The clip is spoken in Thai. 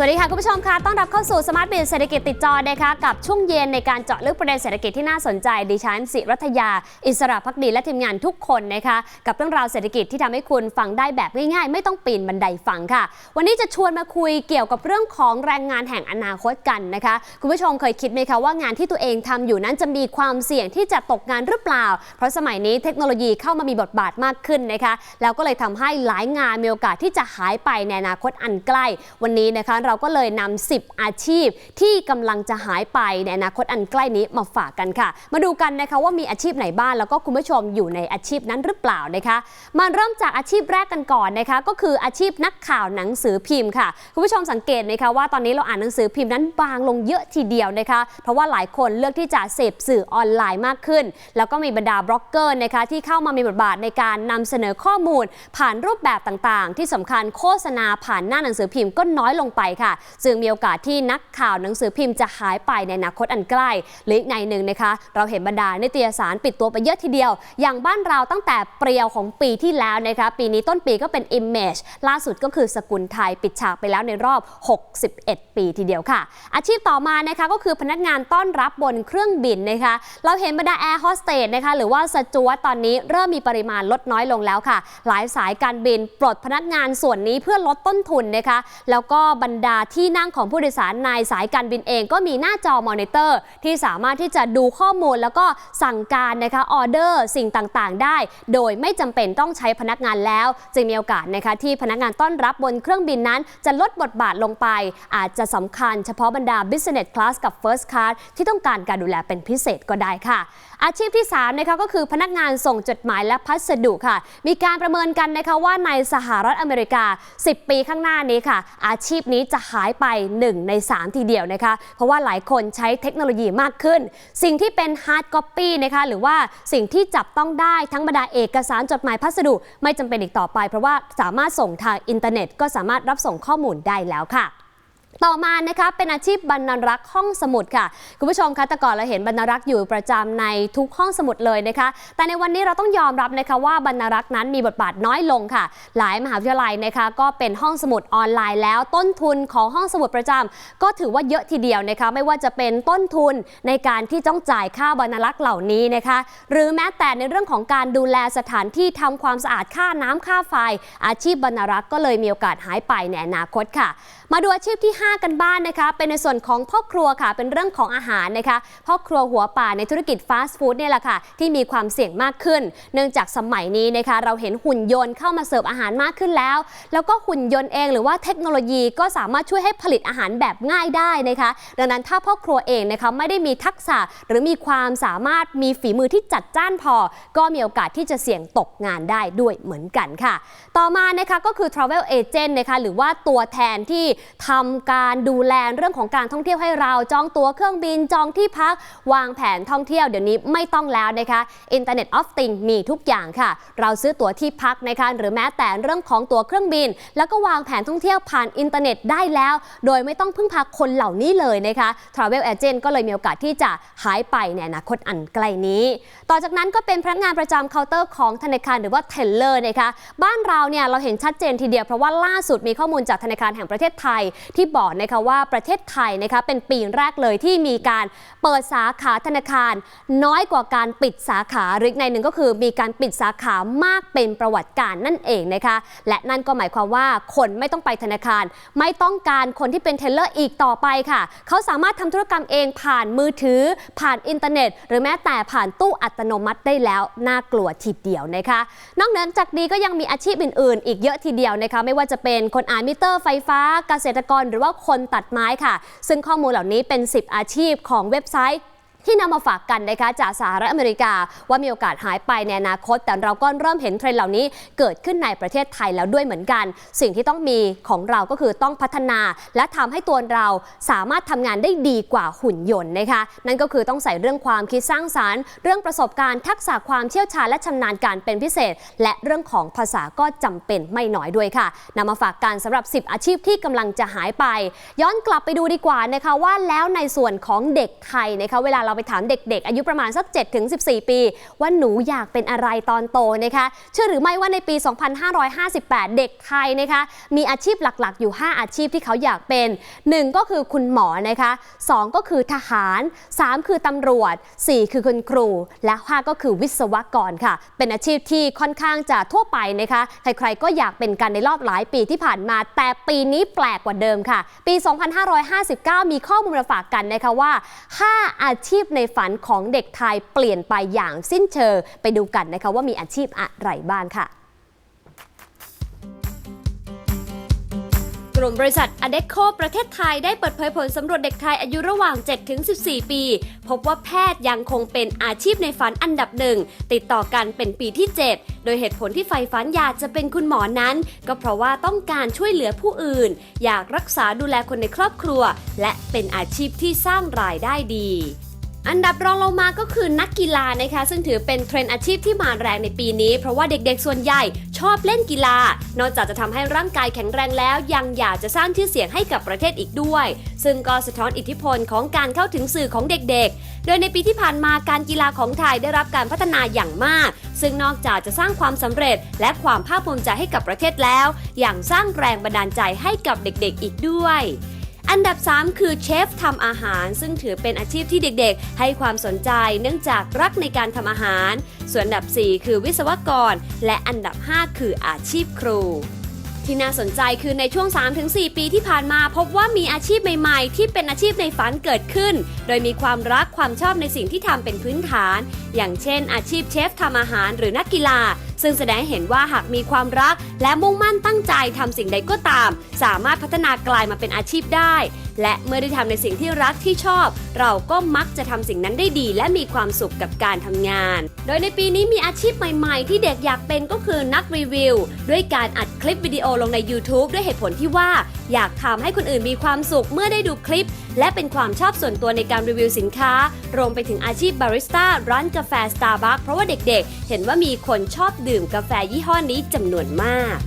สวัสดีค่ะคุณผู้ชมค่ะต้อนรับเข้าสู่สมาร์ทบิเศรษฐกิจติดจอนะคะกับช่วงเย็นในการเจาะลึกประเด็นเศรษฐกิจที่น่าสนใจดิฉันสิรัตยา อิสระพักดีและทีมงานทุกคนนะคะกับเรื่องราวเศรษฐกิจที่ทำให้คุณฟังได้แบบง่ายๆ ไม่ต้องปีนบันไดฟังค่ะ วันนี้จะชวนมาคุยเกี่ยวกับเรื่องของแรงงานแห่งอนาคตกันนะคะ คุณผู้ชมเคยคิดไหมคะว่างานที่ตัวเองทำอยู่นั้นจะมีความเสี่ยงที่จะตกงานหรือเปล่า เพราะสมัยนี้เทคโนโลยีเข้ามามีบทบาทมากขึ้นนะคะแล้วก็เลยทำให้หลายงานมีโอกาสที่จะหายไปในอนาคตอันใกล้ วันนี้นะคะเราก็เลยนำ10 อาชีพที่กำลังจะหายไปในอนาคตอันใกล้นี้มาฝากกันค่ะ มาดูกันนะคะว่ามีอาชีพไหนบ้างแล้วก็คุณผู้ชมอยู่ในอาชีพนั้นหรือเปล่านะคะ มาเริ่มจากอาชีพแรกกันก่อนนะคะ ก็คืออาชีพนักข่าวหนังสือพิมพ์ค่ะคุณผู้ชมสังเกตไหมคะว่าตอนนี้เราอ่านหนังสือพิมพ์นั้นบางลงเยอะทีเดียวนะคะ เพราะว่าหลายคนเลือกที่จะเสพสื่อออนไลน์มากขึ้น แล้วก็มีบรรดาบล็อกเกอร์นะคะที่เข้ามามีบทบาทในการนำเสนอข้อมูล ผ่านรูปแบบต่างๆ ที่สำคัญโฆษณาผ่านหน้าหนังสือพิมพ์ก็น้อยลงไปค่ะ จึงมีโอกาสที่นักข่าวหนังสือพิมพ์จะหายไปในอนาคตอันใกล้หรืออีกในหนึ่งนะคะ เราเห็นบรรดานิตยสารปิดตัวไปเยอะทีเดียว อย่างบ้านเราตั้งแต่เปรียวของปีที่แล้วนะคะ ปีนี้ต้นปีก็เป็น Image ล่าสุดก็คือสกุลไทยปิดฉากไปแล้วในรอบ 61 ปีทีเดียวค่ะ อาชีพต่อมานะคะก็คือพนักงานต้อนรับบนเครื่องบินนะคะ เราเห็นบรรดาแอร์โฮสเตสนะคะหรือว่าสจวตตอนนี้เริ่มมีปริมาณลดน้อยลงแล้วค่ะ หลายสายการบินปลดพนักงานส่วนนี้เพื่อลดต้นทุนนะคะ แล้วก็บรรดาที่นั่งของผู้โดยสารในสายการบินเอง ก็มีหน้าจอมอนิเตอร์ ที่สามารถที่จะดูข้อมูลแล้วก็สั่งการนะคะออเดอร์สิ่งต่างๆ ได้ โดยไม่จำเป็นต้องใช้พนักงานแล้ว จึงมีโอกาสนะคะที่พนักงานต้อนรับบนเครื่องบินนั้น จะลดบทบาทลงไป อาจจะสำคัญเฉพาะบรรดา Business Class กับ First Class ที่ต้องการการดูแลเป็นพิเศษก็ได้ค่ะ อาชีพที่3นะคะก็คือพนักงานส่งจดหมายและพัสดุค่ะ มีการประเมินกันนะคะว่าในสหรัฐอเมริกา 10 ปีข้างหน้านี้ค่ะ อาชีพนี้จะหายไป 1 ใน 3 ทีเดียวนะคะ เพราะว่าหลายคนใช้เทคโนโลยีมากขึ้น สิ่งที่เป็นฮาร์ดคอปปี้นะคะหรือว่าสิ่งที่จับต้องได้ทั้งบรรดาเอกสารจดหมายพัสดุ ไม่จำเป็นอีกต่อไป เพราะว่าสามารถส่งทางอินเทอร์เน็ต ก็สามารถรับส่งข้อมูลได้แล้วค่ะ ต่อมานะคะเป็นอาชีพบรรณรักษ์ห้องสมุดค่ะ คุณผู้ชมคะแต่ก่อนเราเห็นบรรณรักษ์อยู่ประจำในทุกห้องสมุดเลยนะคะ แต่ในวันนี้เราต้องยอมรับนะคะว่าบรรณรักษ์นั้นมีบทบาทน้อยลงค่ะ หลายมหาวิทยาลัยนะคะ ก็เป็นห้องสมุดออนไลน์แล้ว ต้นทุนของห้องสมุดประจำก็ถือว่าเยอะทีเดียวนะคะ ไม่ว่าจะเป็นต้นทุนในการที่ต้องจ่ายค่าบรรณรักษ์เหล่านี้นะคะ หรือแม้แต่ในเรื่องของการดูแลสถานที่ทำความสะอาดค่าน้ำค่าไฟ อาชีพบรรณรักษ์ก็เลยมีโอกาสหายไปในอนาคตค่ะ มาดูอาชีพที่5กันบ้านนะคะ เป็นในส่วนของพ่อครัวค่ะ เป็นเรื่องของอาหารนะคะพ่อครัวหัวป่าในธุรกิจฟาสต์ฟู้ดเนี่ยแหละค่ะ ที่มีความเสี่ยงมากขึ้น เนื่องจากสมัยนี้นะคะ เราเห็นหุ่นยนต์เข้ามาเสิร์ฟอาหารมากขึ้นแล้ว แล้วก็หุ่นยนต์เองหรือว่าเทคโนโลยีก็สามารถช่วยให้ผลิตอาหารแบบง่ายได้นะคะ ดังนั้นถ้าพ่อครัวเองนะคะไม่ได้มีทักษะหรือมีความสามารถมีฝีมือที่จัดจ้านพอ ก็มีโอกาสที่จะเสี่ยงตกงานได้ด้วยเหมือนกันค่ะ ต่อมานะคะก็คือ travel agent นะคะหรือว่าตัวแทนที่ทำการดูแลเรื่องของการท่องเที่ยวให้เราจองตั๋วเครื่องบินจองที่พัก วางแผนท่องเที่ยวเดี๋ยวนี้ไม่ต้องแล้วนะคะ Internet of Things มีทุกอย่างค่ะ เราซื้อตั๋วที่พักนะคะหรือแม้แต่เรื่องของตั๋วเครื่องบิน แล้วก็วางแผนท่องเที่ยวผ่านอินเทอร์เน็ตได้แล้ว โดยไม่ต้องพึ่งพาคนเหล่านี้เลยนะคะ Travel Agent ก็เลยมีโอกาสที่จะหายไปในอนาคตอันใกล้นี้ ต่อจากนั้นก็เป็นพนักงานประจำเคาน์เตอร์ของธนาคารหรือว่าเทเลอร์นะคะบ้านเราเนี่ยเราเห็นชัดเจนทีเดียวเพราะว่าล่าสุดมีข้อมูลจากธนาคารแห่งประเทศไทยที่บอกนะคะว่าประเทศไทยนะคะเป็นปีแรกเลยที่มีการเปิดสาขาธนาคาร น้อยกว่าการปิดสาขาหรือในหนึ่งก็คือมีการปิดสาขามากเป็นประวัติการนั่นเองนะคะ และนั่นก็หมายความว่าคนไม่ต้องไปธนาคาร ไม่ต้องการคนที่เป็นเทเลอร์อีกต่อไปค่ะ เขาสามารถทำธุรกรรมเองผ่านมือถือ ผ่านอินเทอร์เน็ต หรือแม้แต่ผ่านตู้อัตโนมัติได้แล้วน่ากลัวทีเดียวนะคะ นอกเหนือจากนี้ก็ยังมีอาชีพอื่น ๆ อีกเยอะทีเดียวนะคะ ไม่ว่าจะเป็นคนอ่านมิเตอร์ไฟฟ้าเกษตรกรหรือว่าคนตัดไม้ค่ะ ซึ่งข้อมูลเหล่านี้เป็น 10 อาชีพของเว็บไซต์ ที่นำมาฝากกันนะคะจากสหรัฐอเมริกา ว่ามีโอกาสหายไปในอนาคต แต่เราก็เริ่มเห็นเทรนด์เหล่านี้เกิดขึ้นในประเทศไทยแล้วด้วยเหมือนกัน สิ่งที่ต้องมีของเราก็คือต้องพัฒนา และทำให้ตัวเราสามารถทำงานได้ดีกว่าหุ่นยนต์นะคะนั่นก็คือต้องใส่เรื่องความคิดสร้างสารรค์ เรื่องประสบการณ์ทักษะความเชี่ยวชาญและชำนาญการเป็นพิเศษ และเรื่องของภาษาก็จำเป็นไม่น้อยด้วยค่ะนำมาฝากกันสำหรับ 10 อาชีพที่กำลังจะหายไป ย้อนกลับไปดูดีกว่านะคะว่าแล้วในส่วนของเด็กไทยนะคะเวลาเราไปถามเด็ก ๆ อายุประมาณสัก 7-14 ปี ว่าหนูอยากเป็นอะไรตอนโตนะคะเชื่อหรือไม่ว่าในปี 2558 เด็กไทยนะคะมีอาชีพหลักๆ อยู่ 5 อาชีพที่เขาอยากเป็น 1 ก็คือคุณหมอนะคะ2ก็คือทหาร 3 คือตำรวจ 4 คือคุณครู และ 5 ก็คือวิศวกรค่ะ เป็นอาชีพที่ค่อนข้างจะทั่วไปนะคะใครๆก็อยากเป็นกันในรอบหลายปีที่ผ่านมา แต่ปีนี้แปลกกว่าเดิมค่ะ ปี 2559 มีข้อมูลมาฝากกันนะคะว่า 5 อาชีพพในฝันของเด็กไทยเปลี่ยนไปอย่างสิ้นเชิงไปดูกันนะคะว่ามีอาชีพอะไรบ้างค่ะกลุ่มบริษัท a d e c o ประเทศไทยได้เปิดเผยผลสำรวจเด็กไทยอายุระหว่าง 7-14 ปี พบว่าแพทย์ยังคงเป็นอาชีพในฝันอันดับหนึ่ง ติดต่อกันเป็นปีที่ 7 โดยเหตุผลที่ใฝ่ฝันอยากจะเป็นคุณหมอนั้น ก็เพราะว่าต้องการช่วยเหลือผู้อื่น อยากรักษาดูแลคนในครอบครัว และเป็นอาชีพที่สร้างรายได้ดี อันดับรองลงมาก็คือนักกีฬานะคะ ซึ่งถือเป็นเทรนด์อาชีพที่มาแรงในปีนี้ เพราะว่าเด็กๆส่วนใหญ่ชอบเล่นกีฬา นอกจากจะทำให้ร่างกายแข็งแรงแล้ว ยังอยากจะสร้างชื่อเสียงให้กับประเทศอีกด้วย ซึ่งก็สะท้อนอิทธิพลของการเข้าถึงสื่อของเด็กๆ โดยในปีที่ผ่านมาการกีฬาของไทยได้รับการพัฒนาอย่างมาก ซึ่งนอกจากจะสร้างความสำเร็จ และความภาคภูมิใจให้กับประเทศแล้วย่างสร้างแรงบันดาลใจให้กับเด็กๆ อีกด้วย อันดับ 3 คือเชฟทำอาหาร ซึ่งถือเป็นอาชีพที่เด็กๆ ให้ความสนใจเนื่องจากรักในการทำอาหาร ส่วนอันดับ 4 คือวิศวกร และอันดับ 5 คืออาชีพครูที่น่าสนใจคือในช่วง 3-4 ปีที่ผ่านมาพบว่ามีอาชีพใหม่ๆ ที่เป็นอาชีพในฝันเกิดขึ้น โดยมีความรักความชอบในสิ่งที่ทำเป็นพื้นฐาน อย่างเช่น อาชีพเชฟทำอาหารหรือนักกีฬา ซึ่งแสดงให้เห็นว่าหากมีความรัก และมุ่งมั่นตั้งใจทำสิ่งใดก็ตาม สามารถพัฒนากลายมาเป็นอาชีพได้ และเมื่อได้ทำในสิ่งที่รักที่ชอบ เราก็มักจะทำสิ่งนั้นได้ดี และมีความสุขกับการทำงาน โดยในปีนี้มีอาชีพใหม่ ๆ ที่เด็กอยากเป็นก็คือนักรีวิว ด้วยการอัดคลิปวิดีโอลงใน YouTube ด้วยเหตุผลที่ว่า อยากทำให้คนอื่นมีความสุขเมื่อได้ดูคลิป และเป็นความชอบส่วนตัวในการรีวิวสินค้า รวมไปถึงอาชีพบาริสต้าร้านกาแฟสตาร์บัคเพราะว่าเด็กๆ เห็นว่ามีคนชอบดื่มกาแฟยี่ห้อนี้จำนวนมาก